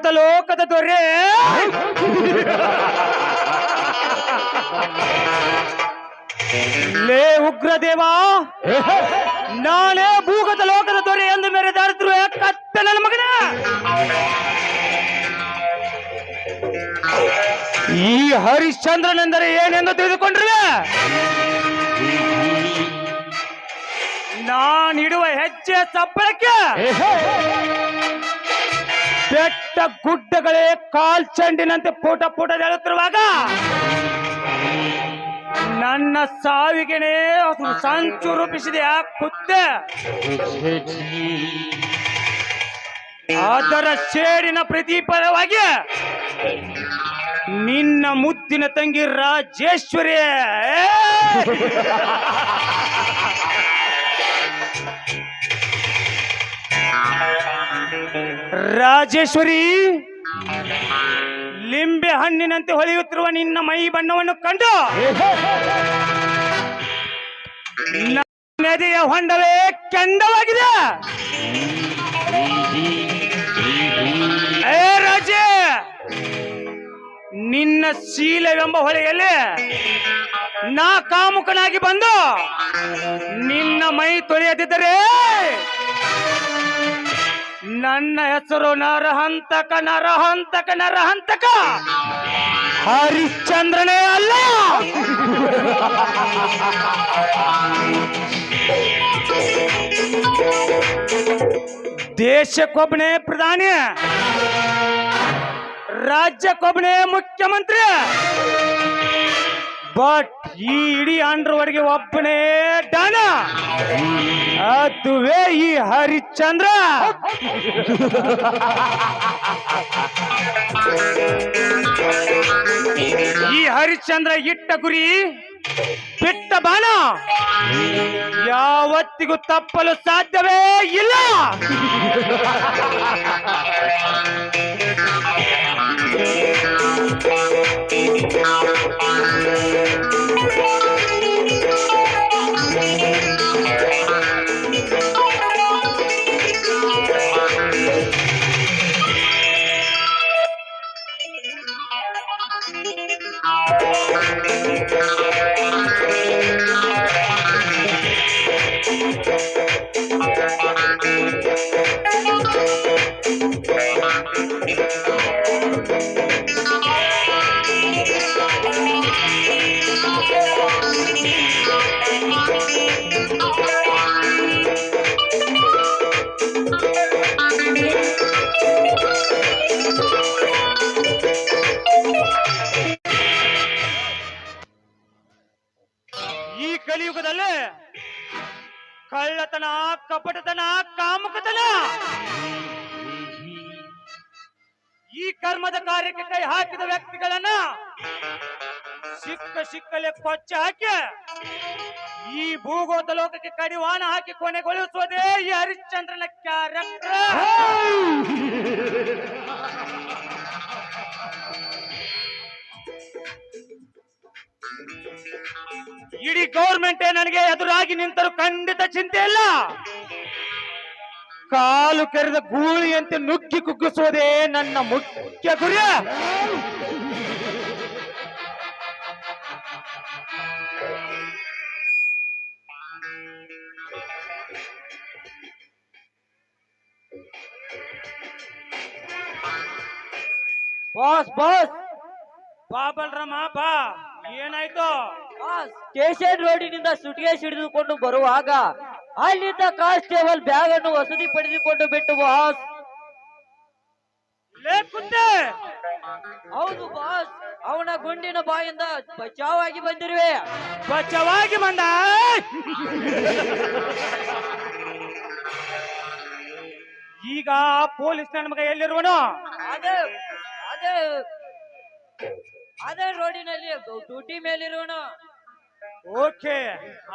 ಭೂಗತ ಲೋಕದ ದೊರೆ. ಲೇ ಉಗ್ರದೇವ ನಾನೇ ಭೂಗತ ಲೋಕದ ದೊರೆ ಎಂದು ಮೆರೆದಾಡಿದ್ರು ಕತ್ತ ನನ್ನ ಮಗನ. ಈ ಹರಿಶ್ಚಂದ್ರನೆಂದರೆ ಏನೆಂದು ತಿಳಿದುಕೊಂಡ್ರೆ ನಾನಿಡುವ ಹೆಜ್ಜೆ ಸಬ್ಬಳಕ್ಕೆ ಬೆಟ್ಟ ಗುಡ್ಡಗಳೇ ಕಾಲ್ಚಂಡಿನಂತೆ ಪುಟ ಪುಟ ಹೇಳುತ್ತಿರುವಾಗ ನನ್ನ ಸಾವಿಗೆನೇ ಅದು ಸಂಚು ರೂಪಿಸಿದೆ ಆ ಕುತ್ತೆ ಅದರ ಶೇಡಿನ ಪ್ರತಿಫಲವಾಗಿ ನಿನ್ನ ಮುದ್ದಿನ ತಂಗಿ ರಾಜೇಶ್ವರಿ ರಾಜೇಶ್ವರಿ, ಲಿಂಬೆ ಹಣ್ಣಿನಂತೆ ಹೊಳೆಯುತ್ತಿರುವ ನಿನ್ನ ಮೈ ಬಣ್ಣವನ್ನು ಕಂಡು. ನದಿಯ ಹೊಂಡವೇ ಕೆಂಡವಾಗಿದೆ. ಏ ರಾಜೇ, ನಿನ್ನ ಶೀಲವೆಂಬ ಹೊಳೆಯಲ್ಲಿ ನಾ ಕಾಮುಕನಾಗಿ ಬಂದು ನಿನ್ನ ಮೈ ತೊಳೆಯದಿದ್ದರೆ ನನ್ನ ಹೆಸರು ನರಹಂತಕ ನರಹಂತಕ ನರಹಂತಕ ಹರಿಶ್ಚಂದ್ರನೇ ಅಲ್ಲ ದೇಶಕ್ಕೊಬ್ಬನೇ ಪ್ರಧಾನಿ ರಾಜ್ಯಕ್ಕೊಬ್ಬನೇ ಮುಖ್ಯಮಂತ್ರಿ ಬಟ್ ಈ ಇಡೀ ಅಂಡ್ರವರೆಗೆ ಒಬ್ಬನೇ ಡಾನ ಅದುವೇ ಈ ಹರಿಶ್ಚಂದ್ರ. ಈ ಹರಿಶ್ಚಂದ್ರ ಇಟ್ಟ ಗುರಿ ಬಿಟ್ಟ ಬಾಣ. ಯಾವತ್ತಿಗೂ ತಪ್ಪಲು ಸಾಧ್ಯವೇ ಇಲ್ಲ. ಕಲಿಯುಗದಲ್ಲಿ ಕಳ್ಳತನ, ಕಪಟತನ, ಕಾಮುಕತನ. ಈ ಕರ್ಮದ ಕಾರ್ಯಕ್ಕೆ ಕೈ ಹಾಕಿದ ವ್ಯಕ್ತಿಗಳನ್ನ ಸಿಕ್ಕ ಸಿಕ್ಕಲೆ ಕೊಚ್ಚ ಹಾಕಿ ಈ ಭೂಗೋತ ಲೋಕಕ್ಕೆ ಕಡಿವಾಣ ಹಾಕಿ ಕೊನೆಗೊಳಿಸುವುದೇ ಈ ಹರಿಶ್ಚಂದ್ರನ ಕ್ಯಾರೆಕ್ಟರ್ ಇಡೀ ಗೌರ್ಮೆಂಟ್ ನನಗೆ ಎದುರಾಗಿ ನಿಂತರು ಖಂಡಿತ ಚಿಂತೆ ಇಲ್ಲ. ಕಾಲು ಕರೆದ ಗೂಳಿಯಂತೆ ನುಗ್ಗಿ ಕುಗ್ಗಿಸುವುದೇ ನನ್ನ ಮುಖ್ಯ ಗುರಿ. Boss boss. ಬಾ ಬಾ. ಏನಾಯ್ತು? ಸ್ಟೇಷನ್ ರೋಡಿನಿಂದ ಸುಟಿಗೆ ಸಿಡಿದುಕೊಂಡು ಬರುವಾಗ ಅಲ್ಲಿದ್ದ ಕಾನ್ಸ್ಟೇಬಲ್ ಬ್ಯಾಗ್ ಅನ್ನು ವಸತಿ ಪಡೆದುಕೊಂಡು ಬಿಟ್ಟು ಬಾಸ್. ಹೌದು ಬಾಸ್ ಅವನ ಗುಂಡಿನ ಬಾಯಿಂದ ಬಚಾವಾಗಿ ಬಂದಿರುವೆ. ಬಚಾವಾಗಿ ಬಂದ? ಈಗ ಪೊಲೀಸ್ ನನ್ನ ಮಗ ಎಲ್ಲಿರುವನು? ಅದೇ ಅದೇ. ಅದೇ ರೋಡಿನಲ್ಲಿ ಡ್ಯೂಟಿ ಮೇಲಿರೋಣ. ಓಕೆ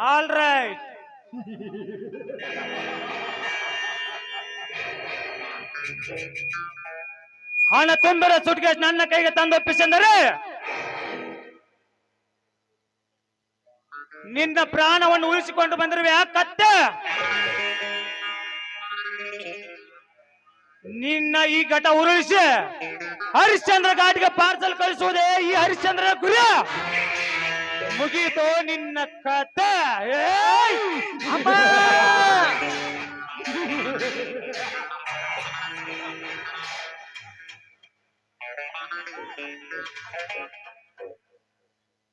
ಆಲ್ ರೈಟ್ ಹಣ ತುಂಬಿರ ಸುಟ್ಕೇಸ್ ನನ್ನ ಕೈಗೆ ತಂದೊಪ್ಪಿಸೆಂದರೆ ನಿನ್ನ ಪ್ರಾಣವನ್ನು ಉಳಿಸಿಕೊಂಡು ಬಂದಿರುವೆ ಕತ್ತೆ. ನಿನ್ನ ಈ ಘಟ ಉರುಳಿಸಿ ಹರಿಶ್ಚಂದ್ರ ಘಾಟ್ಗೆ ಪಾರ್ಸಲ್ ಕಳಿಸುವುದೇ ಈ ಹರಿಶ್ಚಂದ್ರ ಗುರಿ. ಮುಗೀತು ನಿನ್ನ ಕತೆ.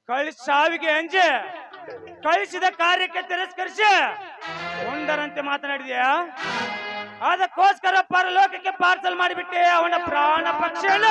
ಕಳಿಸ್ ಸಾವಿಗೆ ಅಂಜೆ. ಕಳಿಸಿದ ಕಾರ್ಯಕ್ಕೆ ತಿರಸ್ಕರಿಸಿ. ಒಂದರಂತೆ ಮಾತನಾಡಿದ್ಯಾ? ಅದಕ್ಕೋಸ್ಕರ ಪರಲೋಕಕ್ಕೆ ಪಾರ್ಸಲ್ ಮಾಡಿಬಿಟ್ಟೆ ಅವನ ಪ್ರಾಣ ಪಕ್ಷಿಯನ್ನ